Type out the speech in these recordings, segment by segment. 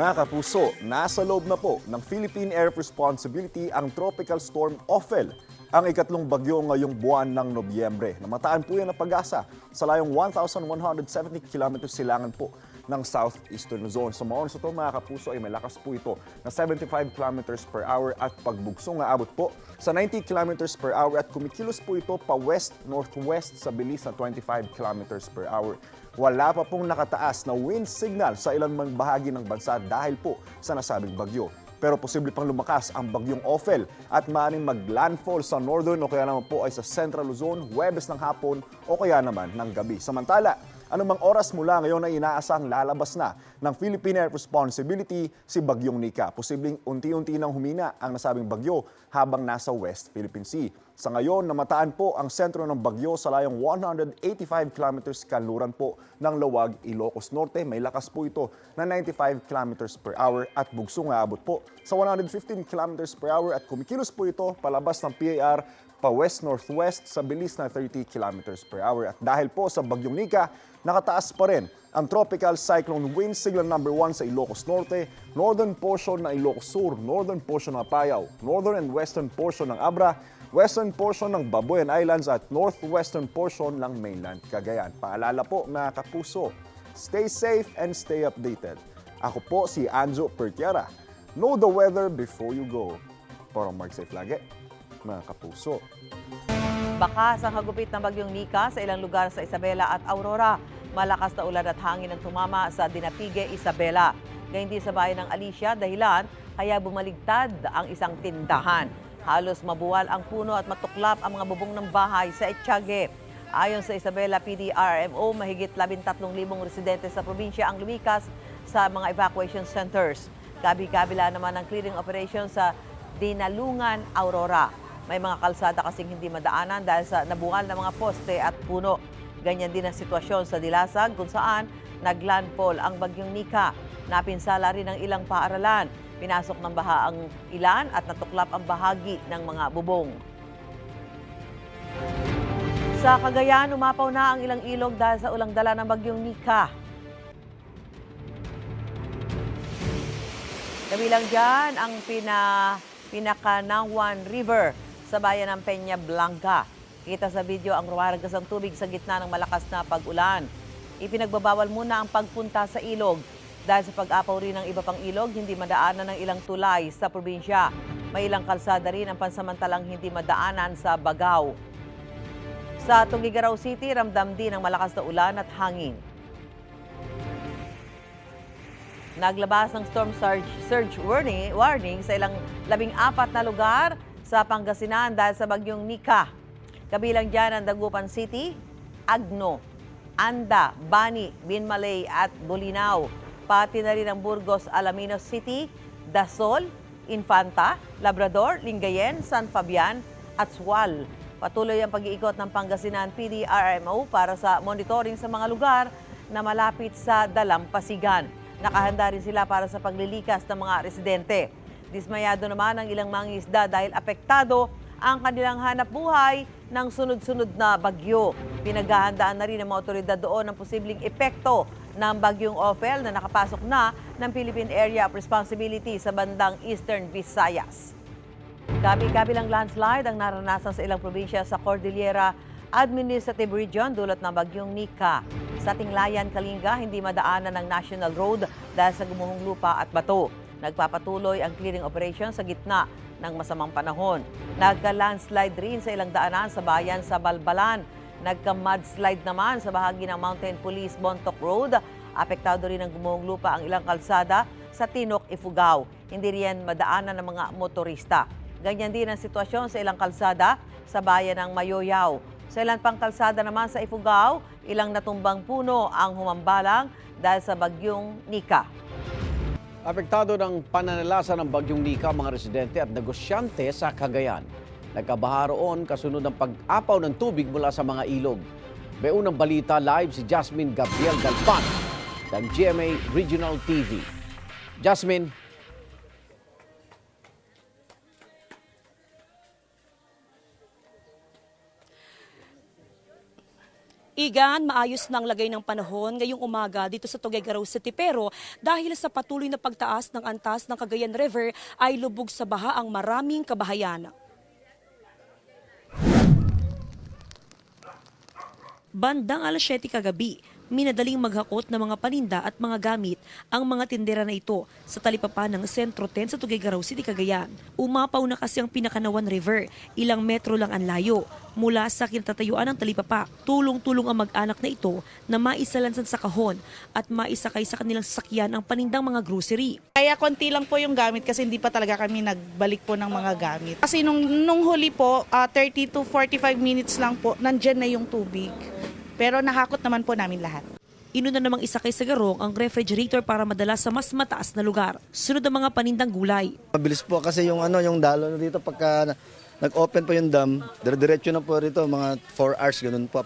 Mga kapuso, nasa loob na po ng Philippine Air Responsibility ang Tropical Storm Ophel, ang ikatlong bagyo ngayong buwan ng Nobyembre. Namataan po yan ng pag-asa sa layong 1,170 km silangan po ng southeastern zone. Sa maon sa ito mga kapuso ay malakas po ito na 75 km per hour at pagbugso nga abot po sa 90 km per hour at kumikilos po ito pa west-northwest sa bilis na 25 km per hour. Wala pa pong nakataas na wind signal sa ilang mang bahagi ng bansa dahil po sa nasabing bagyo. Pero posible pang lumakas ang bagyong Ophel at maaaring maglandfall sa northern o kaya naman po ay sa central Luzon, Huwebes ng hapon o kaya naman ng gabi. Samantala, anumang oras mula ngayon ay inaasang lalabas na ng Philippine Air Responsibility si Bagyong Nika. Posibleng unti-unti nang humina ang nasabing bagyo habang nasa West Philippine Sea. Sa ngayon, namataan po ang sentro ng bagyo sa layong 185 kilometers kanluran po ng Lawag, Ilocos Norte. May lakas po ito na 95 kilometers per hour at bugso nga abot po sa 115 kilometers per hour at kumikilos po ito palabas ng PAR pa west-northwest sa bilis na 30 kilometers per hour. At dahil po sa Bagyong Nika, nakataas pa rin ang tropical cyclone wind signal number 1 sa Ilocos Norte, northern portion ng Ilocos Sur, northern portion ng Apayao, northern and western portion ng Abra, western portion ng Babuyan Islands at northwestern portion ng mainland Cagayan. Paalala po mga kapuso, stay safe and stay updated. Ako po si Anjo Pertiera. Know the weather before you go. Para mag safe lagi, mga kapuso. Bakas ang hagupit ng bagyong Nika sa ilang lugar sa Isabela at Aurora. Malakas na ulan at hangin ang tumama sa Dinapige, Isabela. Gayun din sa bayan ng Alicia, dahilan kaya bumaligtad ang isang tindahan. Halos mabuwal ang puno at matuklap ang mga bubong ng bahay sa Etchage. Ayon sa Isabela PDRMO, mahigit 13,000 residente sa probinsya ang lumikas sa mga evacuation centers. Gabi-kabila naman ang clearing operation sa Dinalungan, Aurora. May mga kalsada kasing hindi madaanan dahil sa nabuwal na mga poste at puno. Ganyan din ang sitwasyon sa Dilasag kung saan naglandfall ang bagyong Nika. Napinsala rin ang ilang paaralan. Pinasok ng baha ang ilan at natuklap ang bahagi ng mga bubong. Sa Cagayan, umapaw na ang ilang ilog dahil sa ulang dala ng bagyong Nika. Kabilang dyan ang pina, Pinakanangwan River sa bayan ng Peña Blanca. Kita sa video ang ruwaragas ng tubig sa gitna ng malakas na pag-ulan. Ipinagbabawal muna ang pagpunta sa ilog dahil sa pag-apaw rin ng iba pang ilog, hindi madaanan ng ilang tulay sa probinsya. May ilang kalsada rin ang pansamantalang hindi madaanan sa Bagao. Sa Tugigaraw City, ramdam din ang malakas na ulan at hangin. Naglabas ng storm surge, surge warning, warning sa ilang labing apat na lugar sa Pangasinan dahil sa bagyong Nika. Kabilang dyan ang Dagupan City, Agno, Anda, Bani, Binmalay at Bolinao. Pati na rin ang Burgos, Alaminos City, Dasol, Infanta, Labrador, Lingayen, San Fabian at Sual. Patuloy ang pag-iikot ng Pangasinan PDRMO para sa monitoring sa mga lugar na malapit sa Dalampasigan. Nakahanda rin sila para sa paglilikas ng mga residente. Dismayado naman ang ilang mangisda dahil apektado ang kanilang hanap buhay ng sunod-sunod na bagyo. Pinaghahandaan na rin ng mga otoridad doon ang posibleng epekto ng bagyong Ophel na nakapasok na ng Philippine Area of Responsibility sa bandang Eastern Visayas. Gabi-gabi lang landslide ang naranasan sa ilang probinsya sa Cordillera Administrative Region dulot ng bagyong Nika. Sa Tinglayan, Kalinga, hindi madaanan ng National Road dahil sa gumuhong lupa at bato. Nagpapatuloy ang clearing operation sa gitna ng masamang panahon. Nagka-landslide rin sa ilang daanan sa bayan sa Balbalan. Nagka-mudslide naman sa bahagi ng Mountain Police Bontoc Road. Apektado rin ang gumuhong lupa ang ilang kalsada sa Tinok, Ifugao. Hindi riyan madaanan ng mga motorista. Ganyan din ang sitwasyon sa ilang kalsada sa bayan ng Mayoyaw. Sa ilang pang kalsada naman sa Ifugao, ilang natumbang puno ang humambalang dahil sa bagyong Nika. Apektado ng pananalasa ng bagyong Nika mga residente at negosyante sa Cagayan. Nagkabaha roon kasunod ng pag-apaw ng tubig mula sa mga ilog. May unang balita live si Jasmine Gabriel Galpan ng GMA Regional TV. Jasmine, Igan, maayos na ang lagay ng panahon ngayong umaga dito sa Tuguegarao City pero dahil sa patuloy na pagtaas ng antas ng Cagayan River ay lubog sa baha ang maraming kabahayan. Bandang alas 7 kagabi, minadaling maghakot ng mga paninda at mga gamit ang mga tindera na ito sa talipapa ng Sentro 10 sa Tuguegarao City, Cagayan. Umapaw na kasi ang Pinakanawan River, ilang metro lang ang layo. Mula sa kinatatayuan ng talipapa, tulong-tulong ang mag-anak na ito na maisalansan sa kahon at maisakay sa kanilang sasakyan ang panindang mga grocery. Kaya konti lang po yung gamit kasi hindi pa talaga kami nagbalik po ng mga gamit. Kasi nung, nung huli po, ah, 30 to 45 minutes lang po, nandyan na yung tubig. Pero nahakot naman po namin lahat. Inuna namang isakay sa garong ang refrigerator para madala sa mas mataas na lugar. Sunod ang mga panindang gulay. Mabilis po kasi yung ano yung dalo na dito pagka na- nag-open po yung dam, dire-diretso na po rito mga 4 hours ganun po.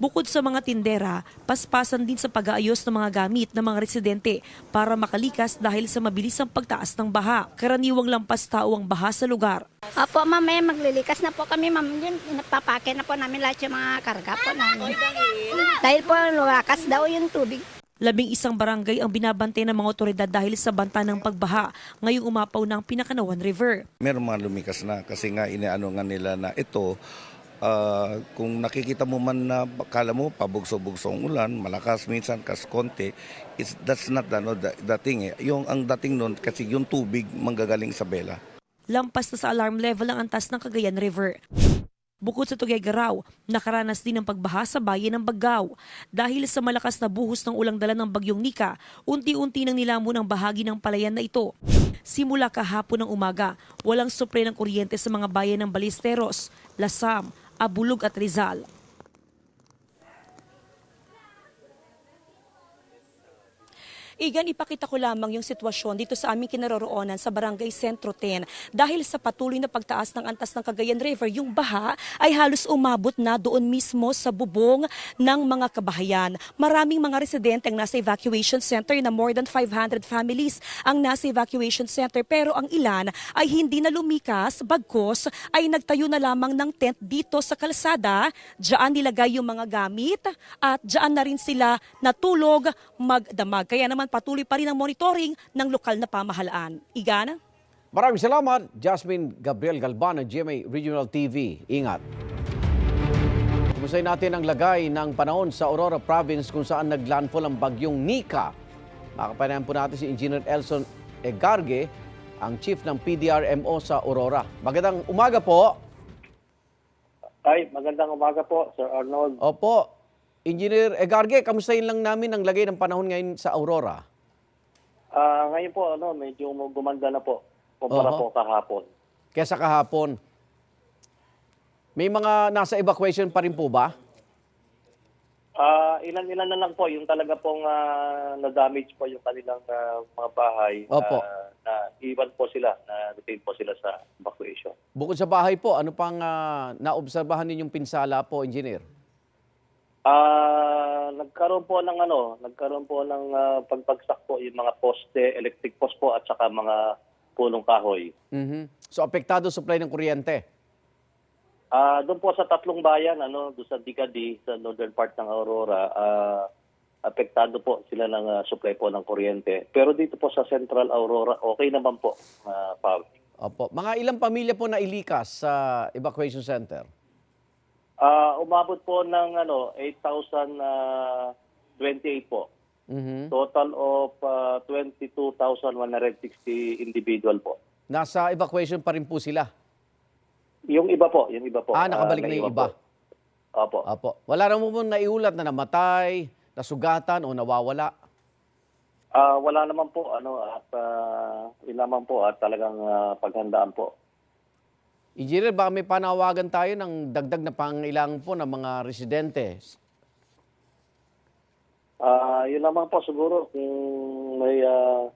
Bukod sa mga tindera, paspasan din sa pag-aayos ng mga gamit ng mga residente para makalikas dahil sa mabilis ang pagtaas ng baha. Karaniwang lampas tao ang baha sa lugar. Opo, mamaya maglilikas na po kami, ma'am. Yun, napapake na po namin lahat yung mga karga po namin. Dahil po lumakas daw yung tubig. Labing isang barangay ang binabantay ng mga otoridad dahil sa banta ng pagbaha ngayong umapaw ng Pinakanawan River. meron mga lumikas na kasi nga inaano nga nila na ito ah, kung nakikita mo man na kala mo pabugso-bugso ang ulan, malakas minsan kas konti, it's, that's not ano, the, dating eh. Yung ang dating nun kasi yung tubig manggagaling sa bela. Lampas na sa alarm level ang antas ng Cagayan River. Bukod sa Tuguegarao, nakaranas din ng pagbaha sa bayan ng Baggao. Dahil sa malakas na buhos ng ulang dala ng bagyong Nika, unti-unti nang nilamon ang bahagi ng palayan na ito. Simula kahapon ng umaga, walang supre ng kuryente sa mga bayan ng Balisteros, Lasam, Abulog at Rizal. Igan, ipakita ko lamang yung sitwasyon dito sa aming kinaroroonan sa Barangay Sentro 10. Dahil sa patuloy na pagtaas ng antas ng Cagayan River, yung baha ay halos umabot na doon mismo sa bubong ng mga kabahayan. Maraming mga residente ang nasa evacuation center na more than 500 families ang nasa evacuation center pero ang ilan ay hindi na lumikas bagkos ay nagtayo na lamang ng tent dito sa kalsada. Diyan nilagay yung mga gamit at diyan na rin sila natulog magdamag. Kaya naman patuloy pa rin ang monitoring ng lokal na pamahalaan. Igana? Maraming salamat, Jasmine Gabriel Galban ng GMA Regional TV. Ingat. Kumustahin natin ang lagay ng panahon sa Aurora Province kung saan naglandfall ang bagyong Nika. Makapanayan po natin si Engineer Elson Egarge, ang chief ng PDRMO sa Aurora. Magandang umaga po. Ay, magandang umaga po, Sir Arnold. Opo, Engineer Egarge, kamustahin lang namin ang lagay ng panahon ngayon sa Aurora. Ah, ngayon po, ano, medyo gumanda na po kumpara Oho. po kahapon. Kesa kahapon. May mga nasa evacuation pa rin po ba? Ah, ilan-ilan na lang po yung talaga pong ah, na-damage po yung kanilang ah, mga bahay. Opo. Ah, na iwan po sila, na retain po sila sa evacuation. Bukod sa bahay po, ano pang ah, naobserbahan ninyong pinsala po, engineer? Ah, nagkaroon po ng ano, nagkaroon po ng ah, pagpagsak po yung mga poste, electric post po at saka mga punong kahoy. Mhm. So, apektado supply ng kuryente. Ah, doon po sa tatlong bayan, ano, doon sa Dicadi, sa northern part ng Aurora, ah, apektado po sila ng ah, supply po ng kuryente. Pero dito po sa Central Aurora, okay naman po, uh, Opo. Mga ilang pamilya po na ilikas sa evacuation center? Ah, umabot po ng ano, 8,028 po. Mhm. Total of ah, 22,160 individual po. Nasa evacuation pa rin po sila. Yung iba po, yung iba po. Ah, nakabalik na yung iba. po. Opo. Opo. Wala naman po naiulat na namatay, nasugatan o nawawala. Ah, wala naman po ano at uh, yun naman po at talagang ah, paghandaan po. Engineer, baka may panawagan tayo ng dagdag na pangailangan po ng mga residente. Ah, yun naman po siguro kung may uh,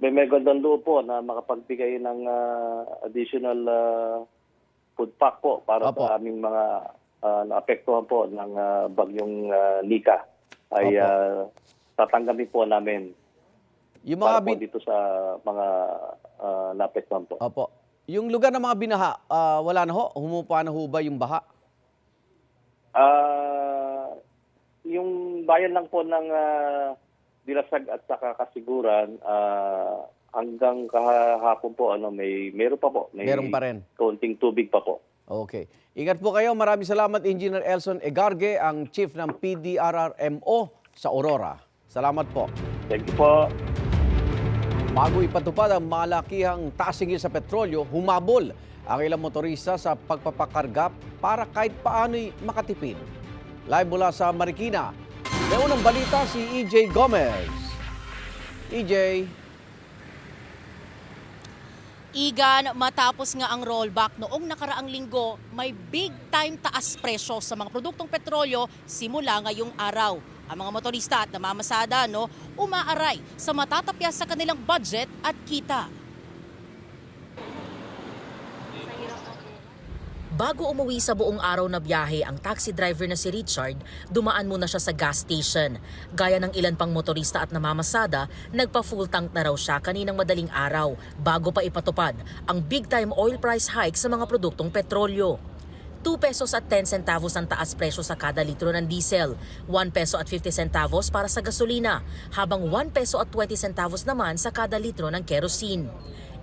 may may gandang loob po na makapagbigay ng ah, additional ah, food pack po para Opo. sa aming mga ah, naapektuhan po ng ah, bagyong ah, Nika ay Opo. ah, tatanggapin po namin Yung mga para po bin- dito sa mga ah, naapektuhan po. Opo. Yung lugar ng mga binaha, ah, wala na ho? Humupa na ho ba yung baha? Ah, bayan lang po ng ah, Dilasag at saka Kasiguran, ah, hanggang kahapon po, ano, may, meron pa po. May Meron pa rin. kaunting tubig pa po. Okay. Ingat po kayo. Maraming salamat, Engineer Elson Egarge, ang Chief ng PDRRMO sa Aurora. Salamat po. Thank you po. Bago ipatupad ang malakihang tasingil sa petrolyo, humabol ang ilang motorista sa pagpapakarga para kahit paano'y makatipid. Live mula sa Marikina, may unang balita si EJ Gomez. EJ, Igan, matapos nga ang rollback noong nakaraang linggo, may big time taas presyo sa mga produktong petrolyo simula ngayong araw. Ang mga motorista at namamasada no, umaaray sa matatapyas sa kanilang budget at kita. Bago umuwi sa buong araw na biyahe ang taxi driver na si Richard, dumaan muna siya sa gas station. Gaya ng ilan pang motorista at namamasada, nagpa full tank na raw siya kaninang madaling araw bago pa ipatupad ang big time oil price hike sa mga produktong petrolyo. 2 pesos at 10 centavos ang taas presyo sa kada litro ng diesel, 1 peso at 50 centavos para sa gasolina, habang 1 peso at 20 centavos naman sa kada litro ng kerosene.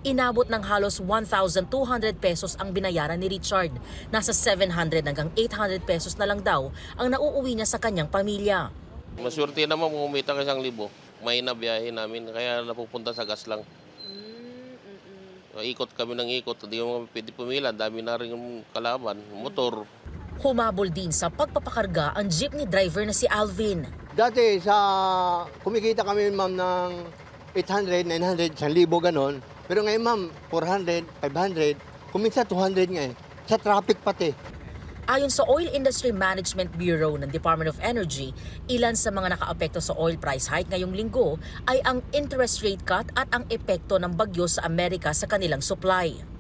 Inabot ng halos 1,200 pesos ang binayaran ni Richard. Nasa 700 hanggang 800 pesos na lang daw ang nauuwi niya sa kanyang pamilya. Maswerte naman kung umita ka isang libo. May nabiyahe namin, kaya napupunta sa gas lang. Ikot kami ng ikot, hindi mo pwede pumila, dami na rin yung kalaban, motor. Humabol din sa pagpapakarga ang jeepney driver na si Alvin. Dati sa kumikita kami ma'am ng 800, 900, 1,000 ganon. Pero ngayon ma'am, 400, 500, kuminsan 200 nga eh. Sa traffic pati. Ayon sa Oil Industry Management Bureau ng Department of Energy, ilan sa mga nakaapekto sa oil price hike ngayong linggo ay ang interest rate cut at ang epekto ng bagyo sa Amerika sa kanilang supply.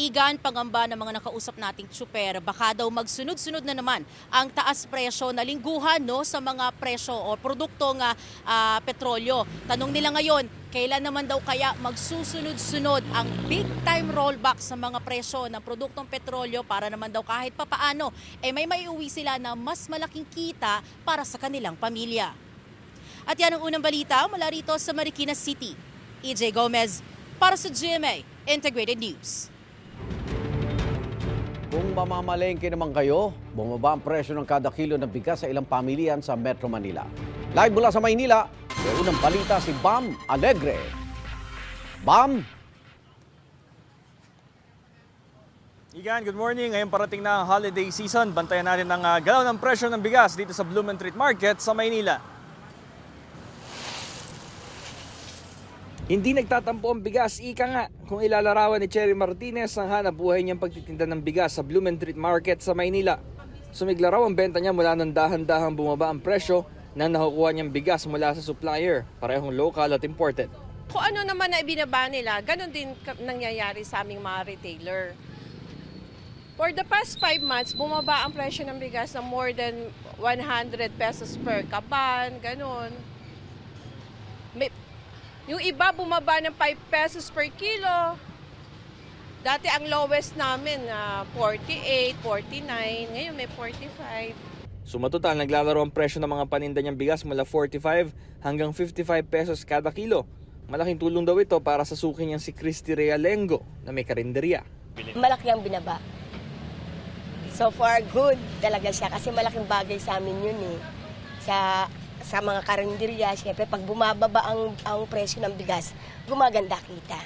Igan, pangamba ng mga nakausap nating tsuper, baka daw magsunod-sunod na naman ang taas presyo na lingguhan no, sa mga presyo o produktong ah, ah, petrolyo. Tanong nila ngayon, kailan naman daw kaya magsusunod-sunod ang big time rollback sa mga presyo ng produktong petrolyo para naman daw kahit papaano, eh may maiuwi sila na mas malaking kita para sa kanilang pamilya. At yan ang unang balita mula rito sa Marikina City. EJ Gomez para sa GMA Integrated News. Kung mamamalengke naman kayo, bumaba ang presyo ng kada kilo ng bigas sa ilang pamilyan sa Metro Manila. Live mula sa Maynila, may unang balita si Bam Alegre. Bam, Igan, good morning. Ngayon parating na ang holiday season. Bantayan natin ang ah, galaw ng presyo ng bigas dito sa Blumentritt Market sa Maynila. Hindi nagtatampo ang bigas, ika nga. Kung ilalarawan ni Cherry Martinez ang hanap buhay niyang pagtitinda ng bigas sa Blumentritt Market sa Maynila. Sumigla raw ang benta niya mula ng dahan-dahang bumaba ang presyo na nakukuha niyang bigas mula sa supplier, parehong local at imported. Kung ano naman na ibinaba nila, ganun din nangyayari sa aming mga retailer. For the past five months, bumaba ang presyo ng bigas ng more than 100 pesos per kaban, ganun. May, yung iba bumaba ng 5 pesos per kilo. Dati ang lowest namin, ah, 48, 49. Ngayon may 45. Sumatotal, naglalaro ang presyo ng mga paninda niyang bigas mula 45 hanggang 55 pesos kada kilo. Malaking tulong daw ito para sa suki niyang si Christy Realengo na may karinderya. Malaki ang binaba. So far, good talaga siya kasi malaking bagay sa amin yun eh. Sa, sa mga karinderya, siyempre pag bumababa ang, ang presyo ng bigas, gumaganda kita.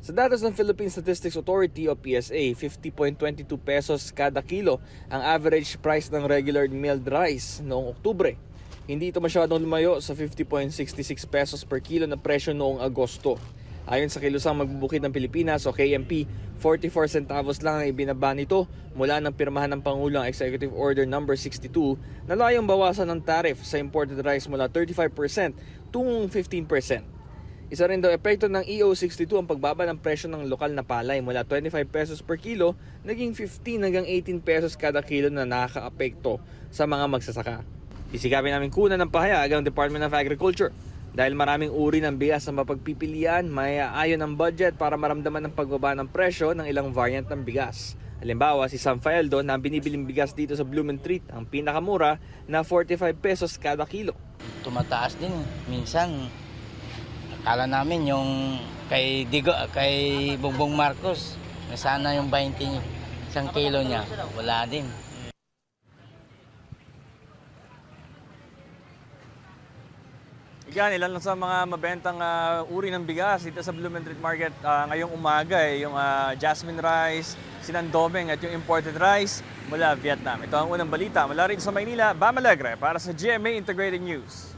Sa datos ng Philippine Statistics Authority o PSA, 50.22 pesos kada kilo ang average price ng regular milled rice noong Oktubre. Hindi ito masyadong lumayo sa 50.66 pesos per kilo na presyo noong Agosto. Ayon sa Kilusang Magbubukid ng Pilipinas o KMP, 44 centavos lang ang ibinaba nito mula ng pirmahan ng Pangulong Executive Order No. 62 na layong bawasan ng tariff sa imported rice mula 35% tungong 15%. Isa rin daw epekto ng EO62 ang pagbaba ng presyo ng lokal na palay mula 25 pesos per kilo naging 15 hanggang 18 pesos kada kilo na nakakaapekto sa mga magsasaka. Isikapin namin kunan ng pahayag ang Department of Agriculture dahil maraming uri ng bigas na mapagpipilian, may ayon ang budget para maramdaman ang pagbaba ng presyo ng ilang variant ng bigas. Halimbawa, si Sam Faeldo na ang binibiling bigas dito sa Blumentritt, ang pinakamura na 45 pesos kada kilo. tumataas din. Minsan, akala namin yung kay Digo, kay Bongbong Marcos, na sana yung 20 isang kilo niya, wala din. Yan, ilan lang sa mga mabentang ah, uri ng bigas dito sa Blumentritt Market ah, ngayong umaga eh, yung ah, jasmine rice, sinandomeng at yung imported rice mula Vietnam. Ito ang unang balita mula rito sa Maynila, Bam Alegre para sa GMA Integrated News.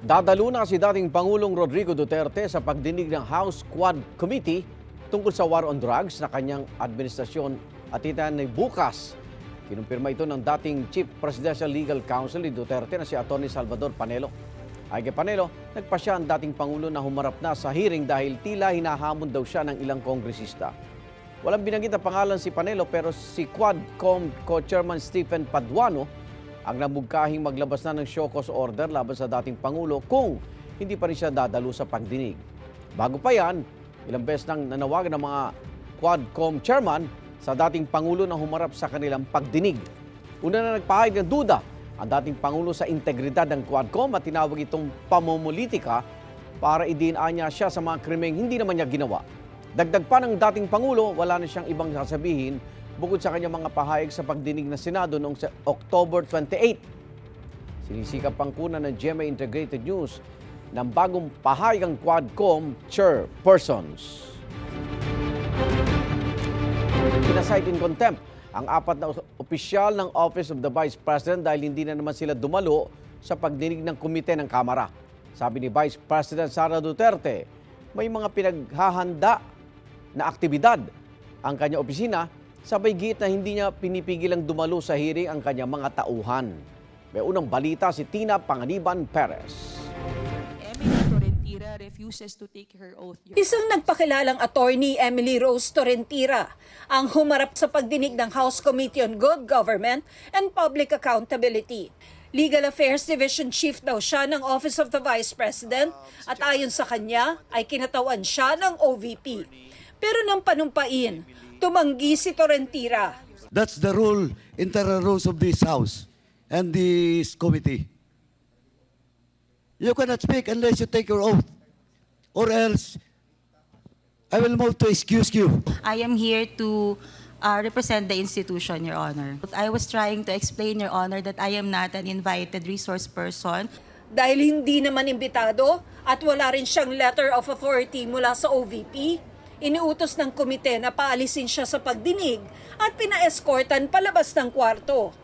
Dadalo na si dating Pangulong Rodrigo Duterte sa pagdinig ng House Quad Committee tungkol sa war on drugs na kanyang administrasyon at itan bukas. Kinumpirma ito ng dating Chief Presidential Legal Counsel ni Duterte na si Atty. Salvador Panelo. Kay Panelo, nagpasya ang dating Pangulo na humarap na sa hearing dahil tila hinahamon daw siya ng ilang kongresista. Walang binanggit na pangalan si Panelo pero si Quadcom Co-Chairman Stephen Paduano ang nabugkahing maglabas na ng show cause order laban sa dating Pangulo kung hindi pa rin siya dadalo sa pagdinig. Bago pa yan, ilang beses nang nanawagan ng mga Quadcom chairman sa dating Pangulo na humarap sa kanilang pagdinig. Una na nagpahayag ng duda ang dating Pangulo sa integridad ng Quadcom at tinawag itong pamumulitika para idiinaan niya siya sa mga krimeng hindi naman niya ginawa. Dagdag pa ng dating Pangulo, wala na siyang ibang sasabihin bukod sa kanyang mga pahayag sa pagdinig ng Senado noong sa- October 28. Sinisikap pang kunan ng GMA Integrated News ng bagong pahayag ang Quadcom chairpersons. Pinasight in contempt ang apat na opisyal ng Office of the Vice President dahil hindi na naman sila dumalo sa pagdinig ng komite ng Kamara. Sabi ni Vice President Sara Duterte, may mga pinaghahanda na aktibidad ang kanya opisina sabay git na hindi niya pinipigilang dumalo sa hearing ang kanyang mga tauhan. May unang balita si Tina Panganiban Perez. Refuses to take her oath. Isang nagpakilalang attorney Emily Rose Torrentira ang humarap sa pagdinig ng House Committee on Good Government and Public Accountability. Legal Affairs Division Chief daw siya ng Office of the Vice President at ayon sa kanya ay kinatawan siya ng OVP. Pero nang panumpain, tumanggi si Torrentira. That's the rule, internal rules of this House and this committee. You cannot speak unless you take your oath. Or else, I will move to excuse you. I am here to uh, represent the institution, Your Honor. I was trying to explain, Your Honor, that I am not an invited resource person. Dahil hindi naman imbitado at wala rin siyang letter of authority mula sa OVP, iniutos ng komite na paalisin siya sa pagdinig at pina-escortan palabas ng kwarto.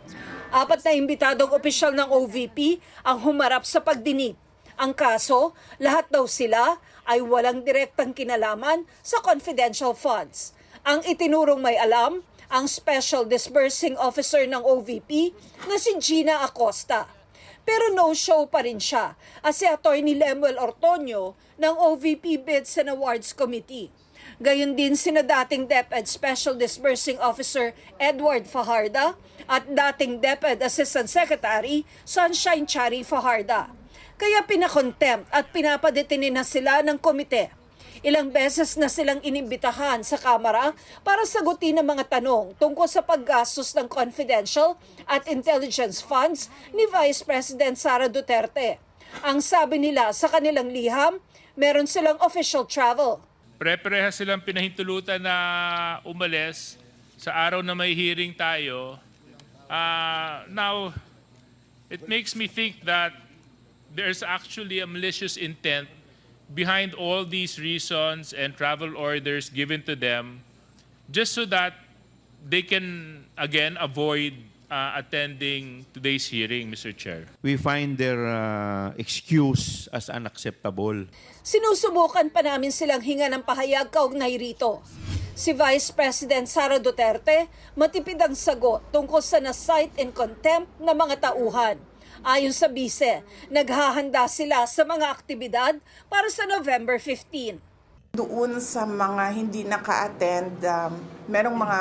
Apat na imbitadong opisyal ng OVP ang humarap sa pagdinig. Ang kaso, lahat daw sila ay walang direktang kinalaman sa confidential funds. Ang itinurong may alam, ang Special Disbursing Officer ng OVP na si Gina Acosta. Pero no-show pa rin siya as si Atty. Lemuel Ortonio ng OVP Bids and Awards Committee. Gayon din sina dating DepEd Special Disbursing Officer Edward Fajarda at dating DepEd Assistant Secretary Sunshine Chari Fajarda. Kaya pinakontempt at pinapadetinin na sila ng komite. Ilang beses na silang inimbitahan sa Kamara para sagutin ang mga tanong tungkol sa paggastos ng confidential at intelligence funds ni Vice President Sara Duterte. Ang sabi nila sa kanilang liham, meron silang official travel. Pre-pareha silang pinahintulutan na umalis sa araw na may hearing tayo. Ah, now, it makes me think that there's actually a malicious intent behind all these reasons and travel orders given to them just so that they can again avoid uh, attending today's hearing, Mr. Chair. We find their uh, excuse as unacceptable. Sinusubukan pa namin silang hinga ng pahayag kaugnay rito. Si Vice President Sara Duterte matipid ang sagot tungkol sa na-cite in contempt na mga tauhan. Ayon sa bise, naghahanda sila sa mga aktibidad para sa November 15. Doon sa mga hindi naka-attend, um, merong mga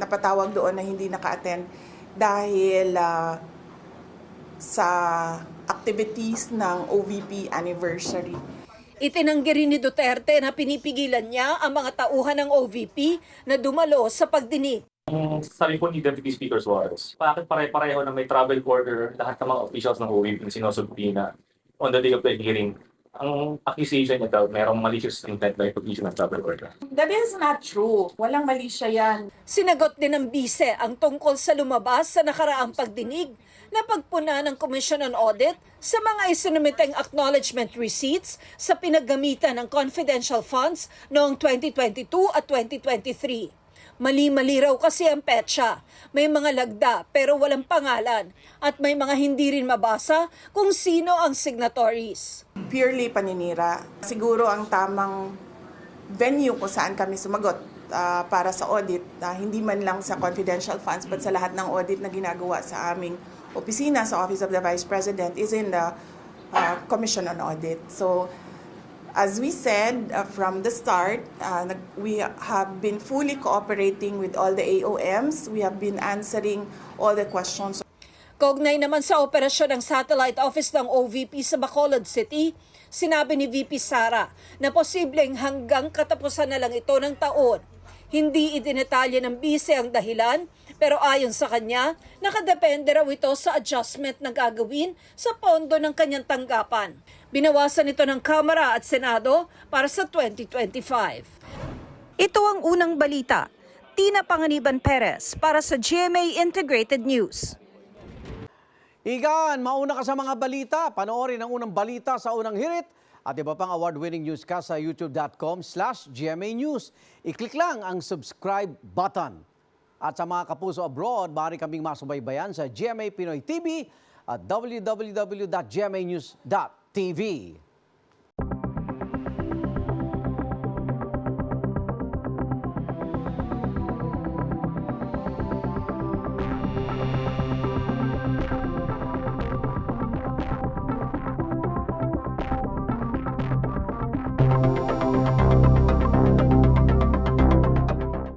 napatawag doon na hindi naka-attend dahil ah, sa activities ng OVP anniversary. Itinanggi rin ni Duterte na pinipigilan niya ang mga tauhan ng OVP na dumalo sa pagdinig. Sabi po ni Deputy Speaker Suarez, bakit pare-pareho na may travel order lahat ng mga officials ng OVP na sinusulpina on the day of the hearing? Ang accusation niya daw, merong malicious intent na ipag-issue ng travel order. That is not true. Walang mali siya yan. Sinagot din ng bise ang tungkol sa lumabas sa nakaraang pagdinig na pagpuna ng Commission on Audit sa mga isinumiteng acknowledgement receipts sa pinaggamitan ng confidential funds noong 2022 at 2023. Mali-mali raw kasi ang petsa. May mga lagda pero walang pangalan at may mga hindi rin mabasa kung sino ang signatories. Purely paninira. Siguro ang tamang venue kung saan kami sumagot ah, para sa audit, ah, hindi man lang sa confidential funds but sa lahat ng audit na ginagawa sa aming opisina sa Office of the Vice President is in the ah, Commission on Audit. So, as we said uh, from the start, uh, we have been fully cooperating with all the AOMs. We have been answering all the questions Kaugnay naman sa operasyon ng satellite office ng OVP sa Bacolod City, sinabi ni VP Sara na posibleng hanggang katapusan na lang ito ng taon. Hindi idinetalye ng bise ang dahilan, pero ayon sa kanya, nakadepende raw ito sa adjustment na gagawin sa pondo ng kanyang tanggapan. Binawasan ito ng Kamara at Senado para sa 2025. Ito ang unang balita. Tina Panganiban Perez para sa GMA Integrated News. Igan, mauna ka sa mga balita. Panoorin ang unang balita sa unang hirit at iba pang award-winning newscast sa youtube.com slash GMA News. I-click lang ang subscribe button. At sa mga kapuso abroad, maaari kaming masubaybayan sa GMA Pinoy TV at www.gmanews.tv.